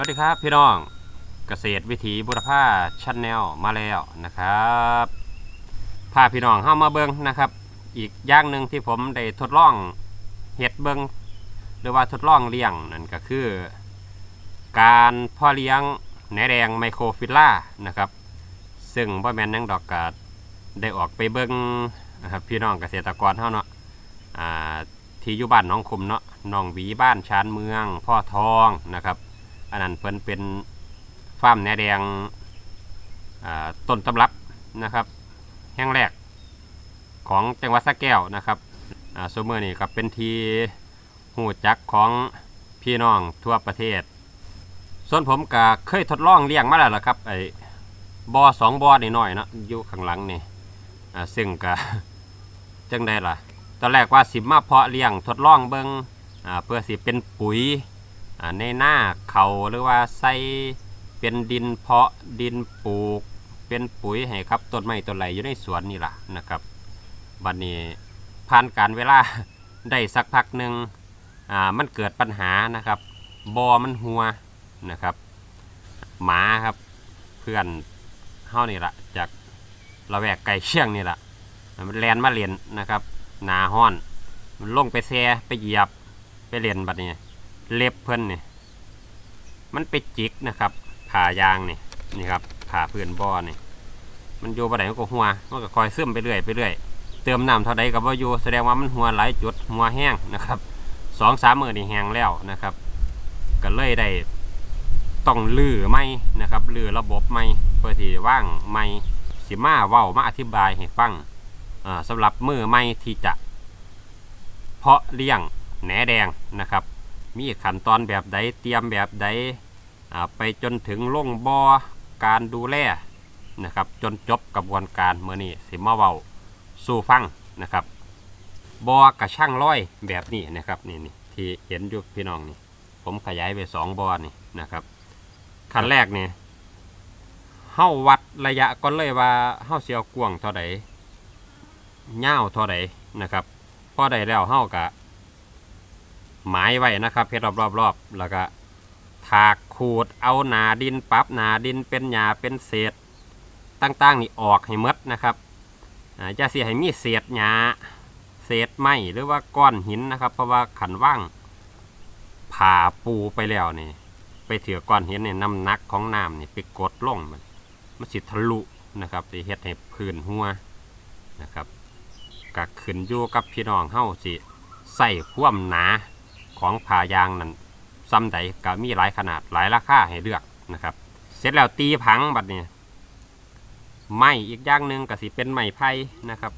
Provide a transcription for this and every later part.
วัสดีครับพี่น้องเกษตรวิถีบุรพาชันแนลมาแล้วนะครับพาพี่น้องเข้ามาเบิงนะครับ อีกอย่างหนึ่งที่ผมได้ทดลองเห็ดเบิงหรือว่าทดลองเลี้ยงนั่นก็คือ การพ่อเลี้ยงแหนแดงไมโครฟิลล่านะครับ ซึ่งพ่อแม่นหยังดอกกาดได้ออกไปเบิงนะครับพี่น้องเกษตรกรเท่าเนาะที่อยู่บ้านน้องคุมเนาะน้องหวีบ้านชานเมือง พ่อทองนะครับ อันนั้นเพิ่นเป็นฟาร์มแหนแดงต้นตำรับนะครับแห่งแรกของจังหวัดสะแก้วนะครับอ่าสมอร์นี่ก็เป็นทีหูจักของพี่น้องทั่วประเทศ ส่วนผมก็เคยทดลองเลี้ยงมาแล้วล่ะครับไอ้บอสองบอนี่น้อยเนาะอยู่ข้างหลังนี่ซึ่งก็จังได้ล่ะตอนแรกว่าสิมาเพาะเลี้ยงทดลองเบิงอ่าเพื่อสิเป็นปุ๋ย ในหน้าเขาหรือว่าใส่เป็นดินเพาะดินปลูก เป็นปุ๋ยให้ครับต้นไม้ต้นไหลอยู่ในสวนนี่ล่ะนะครับบัดนนี้ผ่านการเวลาได้สักพักหนึ่งอ่ามันเกิดปัญหานะครับบอมันหัวนะครับ หมาครับเพื่อนเฮานี่ละจากละแวกไก่เชียงนี่ละมันแลนมาเรียนนะครับหนาห้อนมันลงไปแซ่ไปเหยียบไปเรียนบัดนี้ เล็บเพิ่นนี่มันไปจิกนะครับผ่ายางนี่นี่ครับผ่าพื้นบ่อนี่มันอยู่บ่ไดมันก็หัวมันก็คอยซึมไปเรื่อยไปเรื่อยเติมน้ำเท่าใดก็บ่าอยู่แสดงว่ามันหัวหลายจุดหัวแห้งนะครับสองสามมือนี่แห้งแล้วนะครับ ก็เลยได้ต้องลื้อไม่นะครับลื้อระบบไม่เพื่อที่ว่างไม่สิมาเว้ามาอธิบายให้ฟังอ่าสำหรับมือไม่ที่จะ เพาะเลี้ยงแหนแดงนะครับ มีขั้นตอนแบบใดเตรียมแบบใดไปจนถึงลงบอการดูแลนะครับจนจบกระบวนการเมื่อนี้สิมาเว้าสู่ฟังนะครับบอกระช่างร้อยแบบนี้นะครับนี่นี่ที่เห็นอยู่พี่น้องนี่ผมขยายไปสองบอนี่นะครับขั้นแรกนี่เฮาวัดระยะก่อนเลยว่าเฮาเสียวกวงเท่าใดยาเท่าใดนะครับพอได้แล้วเฮากะ หมายไว้นะครับเพชรรอบๆๆแล้วก็ถากขูดเอาหนาดินปรับหนาดินเป็นหญ้าเป็นเศษตั้งๆนี่ออกให้มดนะครับจะเสียให้มีเศษหญ้าเศษไม้หรือว่าก้อนหินนะครับ เพราะว่าขันว่างผ่าปูไปแล้วนี่ไปเถือก้อนหินเนี่ยน้ำหนักของน้ำนี่ไปกดลงมันมันสิทะลุนะครับสิเฮ็ดให้พื้นหัวนะครับก็ขึ้นอยู่กับพี่น้องเฮาสิใส่ความหนา ของผ่ายางนั้นซ้ำใดก็มีหลายขนาดหลายราคาให้เลือกนะครับ เสร็จแล้วตีผังบัดนี้ไม้อีกอย่างหนึ่งก็สิเป็นไม้ไผ่นะครับ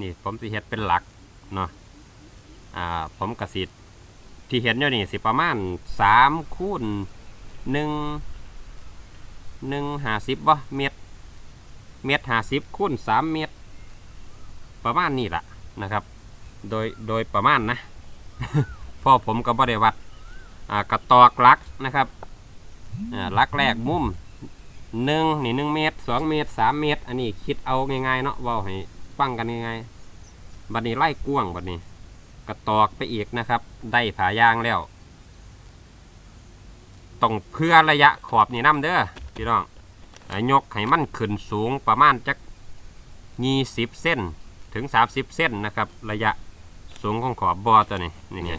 นี่ผมสิเฮ็ดเป็นหลักเนาะอ่าผมกสิที่เห็นอยู่นี่สิประมาณสามคูณหนึ่งหนึ่งห้าสิบบ่เมตรเมตรห้าสิบคูณสามเมตรประมาณนี้แหละนะครับ โดยโดยประมาณนะ พ่อผมก็บ่ได้วัดกระตอกลักนะครับลักแรกมุมหนึ่งนี่หนึ่งเมตรสองเมตรสามเมตร อันนี้คิดเอาง่ายๆเนาะว่าให้ฟังกันง่ายๆบัดนี้ไล่กว้างบัดนี้กระตอกไปอีกนะครับ ได้ผายางแล้วต้องเพื่อระยะขอบนี่น้ำเด้อพี่น้องยกให้มันขึ้นสูงประมาณจักยี่สิบเส้นถึง30เส้นนะครับ ระยะสูงของขอบบอตัวนี้นี่ไง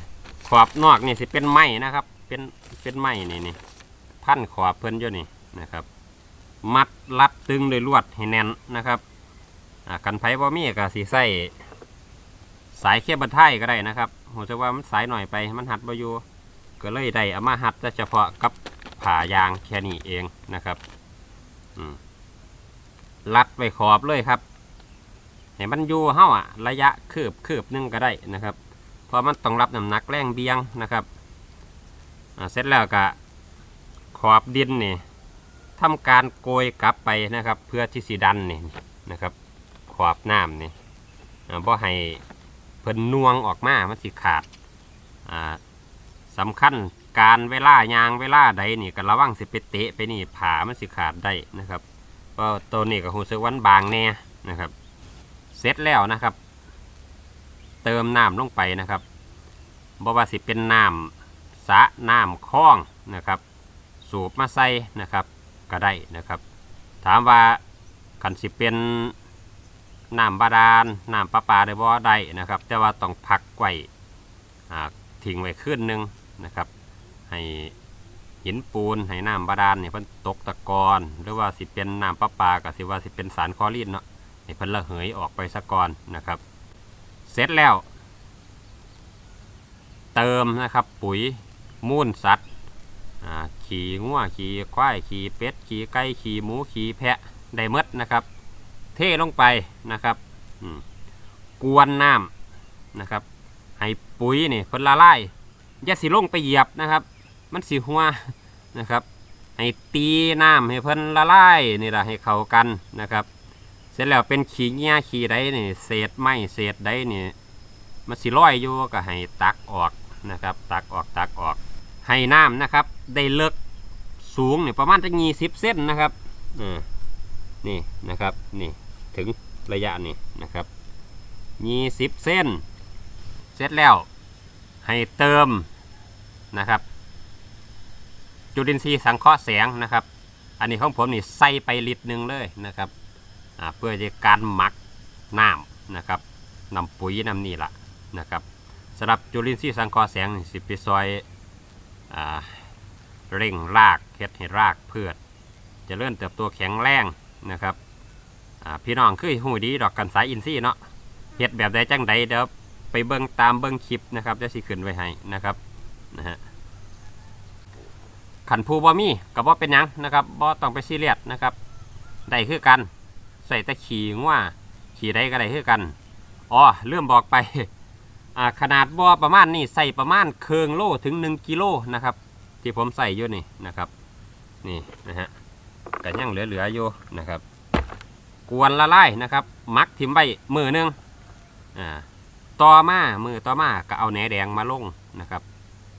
ขอบนอกนี่สิเป็นไม้นะครับ เป็นเป็นไม้นี่นี่พันขอบเพิ่นอยู่นี่นะครับ มัดรัดตึงโดยลวดให้แน่นนะครับกันไผ่บ่มีก็สิใส่สายเคเบิลไทยก็ได้นะครับผมจะว่ามันสายหน่อยไปมันหัดบ่อยู่ก็เลยได้เอามาหัดแต่เฉพาะกับผ่ายางแค่นี้เองนะครับรัดไว้ขอบเลยครับให้มันอยู่เฮ้าอะระยะคืบคืบหนึงก็ได้นะครับ ราะมันต้องรับน้ำหนักแรงเบียงนะครับเสร็จแล้วก็ขอบดินนี่ทำการโกยกลับไปนะครับ เพื่อที่สีดันนี่นะครับ ขอบน้ำนี่บ่ให้เพิ่นนวงออกมามันสิขาดสำคัญการเวลายางเวลาใดนี่ก็ระวังสิไปเตะไปนี่ผ่ามันสิขาดได้นะครับเพราะตัวนี้ก็หูสึกวันบางแน่นะครับ เสร็จแล้วนะครับ เติมน้ำลงไปนะครับบ่ว่าสิเป็นน้ำสะน้ำคลองนะครับ สูบมาใส่นะครับก็ได้นะครับ ถามว่าคันสิเป็นน้ำบาดาลน้ำประปาได้บ่ได้นะครับ แต่ว่าต้องพักไว้ทิ้งไว้คืนหนึงนะครับ ให้หินปูนให้น้ำบาดาลเนี่ยเพิ่นตกตะกอนหรือว่าสิเป็นน้ำประปาก็สิว่าสิเป็นสารคลอรีนเนาะให้เพิ่นระเหยออกไปซะก่อนนะครับ เสร็จแล้ว เติมนะครับปุ๋ยมูลสัตว์ขี่งัวขี่ควายขี่เป็ดขี่ไก่ขี่หมูขี่แพะได้หมดนะครับ เทลงไปนะครับกวนน้ำนะครับ ให้ปุ๋ยนี่เพิ่นละลายอย่าสิลงไปเหยียบนะครับ มันสิหัวนะครับ ให้ตีน้ำให้เพิ่นละลายนี่แหละให้เข้ากันนะครับ เสร็จแล้วเป็นขี้เงี้ยขี้ใดนี่เศษไม้เศษใดนี่มันสิลอยอยู่ก็ให้ตักออกนะครับ ตักออกตักออก ให้น้ำนะครับ ได้เลิกสูงเนี่ยประมาณจะยี่สิบเซนนะครับนี่นะครับนี่ถึงระยะนี้นะครับยี่สิบเซนเสร็จแล้ว ให้เติมนะครับ จุลินทรีย์สังเคราะห์แสงนะครับ อันนี้ของผมนี่ใส่ไปลิตรหนึ่งเลยนะครับ เพื่อจะการหมักน้ำนะครับนำปุ๋ยนำนี่ละนะครับสำหรับจุลินทรีย์สังเคราะห์แสงสิไปซอยอเร่งรากเฮ็ดให้รากพืชเจะเริ่มเติบโตแข็งแรงนะครับพี่น้องคือหูดีดอกกันสายอินทรีย์เนาะเฮ็ดแบบใดจังใดเดี๋ยวไปเบิ่งตามเบิ่งคลิปนะครับจะสิขึ้นไว้ให้นะครับนะฮะขันผูบ่มีก็บ่เป็นยังนะครับบ่ต้องไปซีเรียสนะครับได้คือกัน ใส่ต่ขี่งัวขี่ได้ก็ได้คือกันอ๋อเริ่มบอกไปขนาดบ่อประมาณนี่ใส่ประมาณเคืองโลถึง 1กิโลนะครับที่ผมใส่อยู่นี่นะครับนี่นะฮะก็ยังเหลือๆอยู่นะครับ กวนละลายนะครับมักทิมไว้มือหนึงอ่าต่อมามือต่อมาก็เอาแหนแดงมาลงนะครับ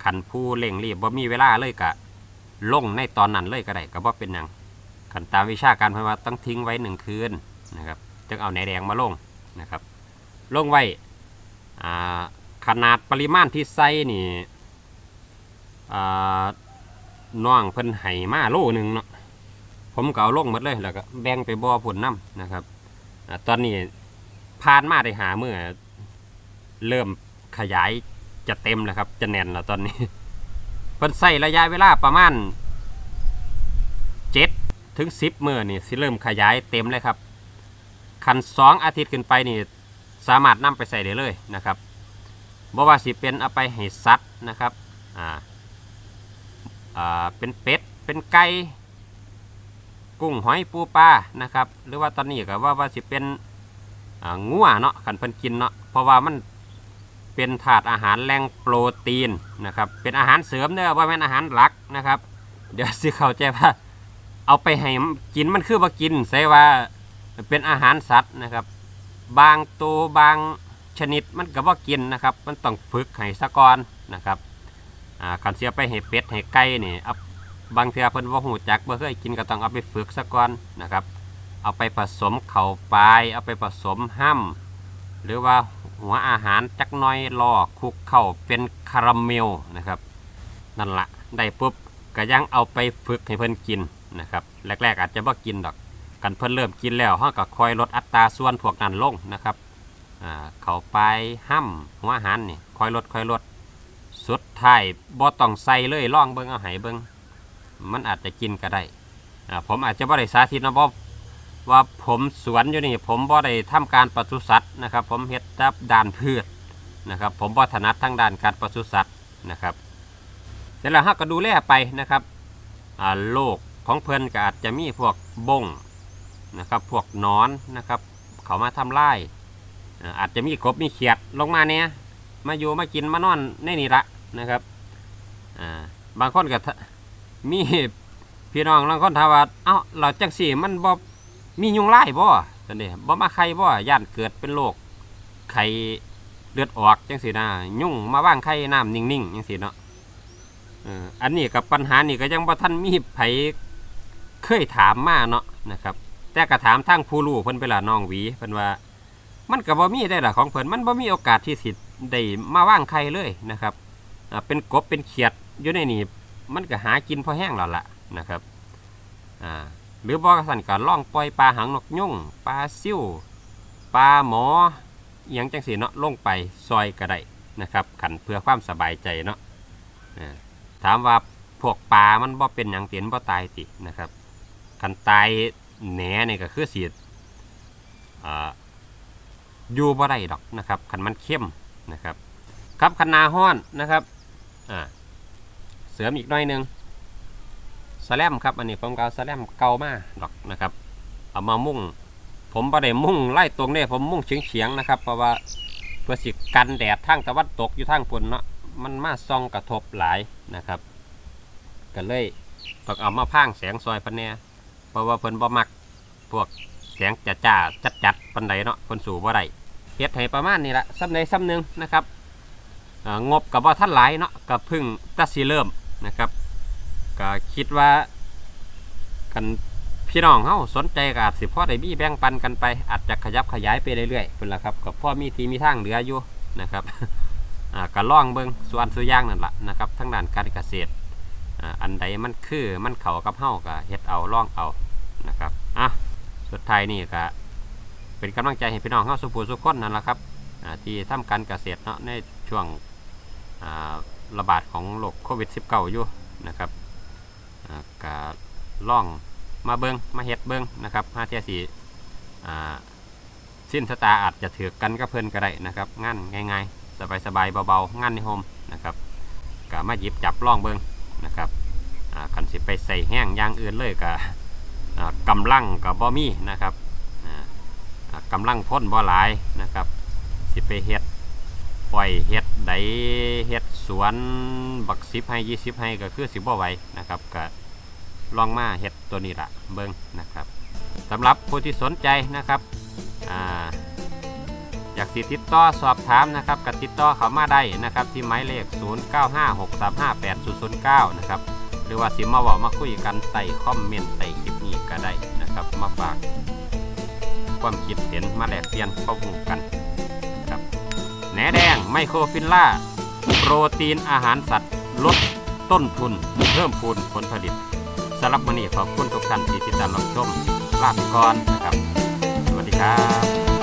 ขันผู้เร่งรีบบ่มีเวลาเลยกะลงในตอนนั้นเลยก็ได้ก็บ่เป็นหยัง ขันตามวิชาการเพราะว่าต้องทิ้งไว้หนึ่งคืนนะครับจึงเอาแหนแดงมาลงนะครับลงไว้ขนาดปริมาณที่ใส่นี่อ่าน้องเพิ่นไห้มาโลหนึ่งเนาะผมก็เอาลงหมดเลยแล้วก็แบ่งไปบ่อผลน้ำนะครับอตอนนี้ผ่านมาได้หาเมื่อเริ่มขยายจะเต็มแล้วครับ จะแน่นแล้วตอนนี้เพิ่นใส่ระยะเวลาประมาณ ถึงสิบมือนี่สิเริ่มขยายเต็มเลยครับคันสองอาทิตย์ขึ้นไปนี่สามารถนำไปใส่ได้เลยนะครับบ่ว่าสิเป็นเอาไปให้สัตว์นะครับอ่าอ่าเป็นเป็ดเป็นไก่กุ้งหอยปูปลานะครับหรือว่าตอนนี้ก็ว่าว่าสิเป็นอ่างัวเนาะคันเพิ่นกินเนาะเพราะว่ามันเป็นถาดอาหารแหล่งโปรตีนนะครับเป็นอาหารเสริมเด้อว่าแม่นอาหารหลักนะครับ เดี๋ยวสิเข้าใจว่า เอาไปให้กินมันคือว่ากินใช่ว่าเป็นอาหารสัตว์นะครับ บางตัวบางชนิดมันก็ว่ากินนะครับ มันต้องฝึกให้สะกอนนะครับอ่าขันเสียไปให้เป็ดให้ไก่นี่เอาบางเทือเพิ่นว่าหูจักบ่เคยกินก็ต้องเอาไปฝึกสะกอนนะครับ เอาไปผสมเข่าปลาย เอาไปผสมห้ำหรือว่าหัวอาหารจักน้อยล่อคลุกเข้าเป็นคาราเมลนะครับนั่นละได้ปุ๊บก็ยังเอาไปฝึกให้เพิ่นกิน นะครับแรกๆอาจจะบ่กินดอกกันเพิ่นเริ่มกินแล้วเฮาก็คอยลดอัตราส่วนพวกนั้นลงนะครับเขาไปห้ำหัวอาหารนี่คอยลดคอยลดสุดท้ายบ่ต้องใส่เลยล่องเบิ่งเอาให้เบิ่งมันอาจจะกินก็ได้ผมอาจจะบ่ได้สาธิตนะบ่ว่าผมสวนอยู่นี่ผมบ่ได้ทำการปศุสัตว์นะครับ ผมเฮ็ดแต่ด้านพืชนะครับ ผมบ่ถนัดทางด้านการปศุสัตว์นะครับเสร็จแล้วเราก็ดูแลไปนะครับโรค ของเพิ่นก็อาจจะมีพวกบงนะครับ พวกนอนนะครับ เขามาทำลายอ่าอาจจะมีกบมีเขียดลงมาเนี่ยมาอยู่มากินมานอนในนี่ละนะครับบางคนก็มีพี่น้องบางคนถามว่าเอ้าเราจังสี่มันบ่มียุงไล่บ่ตอนนี้บ่มาไข่บ่ย่านเกิดเป็นโรคไข่เลือดออกจังสี่นะยุ่งมาว่างไข่น้ำนิ่งๆจังสี่เนาะอันนี้กับปัญหานี่ก็ยังบ่ท่านมีไผ เคยถามมาเนาะนะครับแต่ก็ถามทางผู้รู้เพิ่นไปละน้องหวีเพิ่นว่า มันก็บ่มีได้ล่ะของเพิ่นมันบ่มีโอกาสที่สิได้มาว่างไข่เลยนะครับเป็นกบเป็นเขียดอยู่ในนี่มันก็หากินพอแห้งแล้วล่ะนะครับหรือบ่กสันก็ล่องปล่อยปลาหางนกยุ่งปลาซิ่วปลาหมออหยังจังสีเนาะลงไปซอยก็ได้นะครับขันเพื่อความสบายใจเนาะถามว่าพวกปลามันบ่เป็นหยังเตียนบ่ตายตินะครับ ขันตายแหนนี่ก็คือเสียอ่าอยู่บ่ได้ดอกนะครับขันมันเข้มนะครับครับคันนาห้อนนะครับเสริมอีกหน่อยนึงสแลมครับอันนี้ผมเอาสแลมเกามาดอกนะครับเอามามุ่ง ผมประเดี๋มุ่งไล่ตรงนี่ยผมมุ่งเฉียงเฉียงนะครับ เพราะว่าเพื่อสิกันแดดทางตะวันตกอยู่ทางฝนเนาะมันมาส่องกระทบหลายนะครับ ก็เลยต้องเอามาพางแสงซอยพันเนี่ย เพราะว่าเพิ่นบ่มักพวกแสงจ้าจ้าจัดจัดปันใดเนาะเพิ่นสู่บ่ได้เฮ็ดให้ประมาณนี้ละซ้ำใดซ้ำหนึ่งนะครับงบกับว่าท่านหลายเนาะกับพึ่งตัดสีเริ่มนะครับก็คิดว่ากันพี่น้องเฮาสนใจก็อาจสิพ่อได้มีแบ่งปันกันไปอาจจะขยับขยายไปเรื่อยๆเป็นละครับกับพ่อมีทีมีทางเหลืออยู่นะครับก็ล่องเบิงส่วนสุย่างนั่นแหละนะครับทั้งด้านการเกษตร อันใดมันคือมันเข้ากับเฮาก็เฮ็ดเอาล่องเอานะครับอะสุดท้ายนี่ก็เป็นกำลังใจให้พี่น้องเฮาสุภูสุขคนนั่นแหละครับที่ทำการเกษตรเนาะในช่วงระบาดของโรคโควิด -19 อยู่นะครับอ่าก็ล่องมาเบิงมาเฮ็ดเบิงนะครับห้าเทียสีอ่าสิ้นสตาอาจจะถือกันก็เพลินก็ได้นะครับงานง่ายๆ สบายๆเบาๆงานในโฮมนะครับก็มาหยิบจับล่องเบิง นะครับคันสิไปใส่แห้งอย่างอื่นเลยก็อ่ากำลังกับบ่มีนะครับกำลังพ้นบ่หลายนะครับ สิไปเฮ็ดปล่อยเฮ็ดใดเฮ็ดสวนบักสิบให้ยี่สิบให้ก็คือสิบบ่ไหวนะครับก็ลองมาเฮ็ดตัวนี้ละเบิ่งนะครับสำหรับผู้ที่สนใจนะครับอ่า อยากสิติดต่อสอบถามนะครับก็ติดต่อเขามาได้นะครับที่หมายเลข 0956358009 นะครับหรือว่าสิมาเว่ามาคุยกันใต้คอมเมนต์ใต้คลิปนี้ก็ได้นะครับมาฝากความคิดเห็นมาแลกเปลี่ยนข้อมูลกันแหนแดงไมโครฟิลล่าโปรตีนอาหารสัตว์ลดต้นทุนเพิ่มพูนผลผลิตสำหรับวันนี้ขอบคุณทุกท่านที่ติดตามรับชมลาไปก่อนนะครับ สวัสดีครับ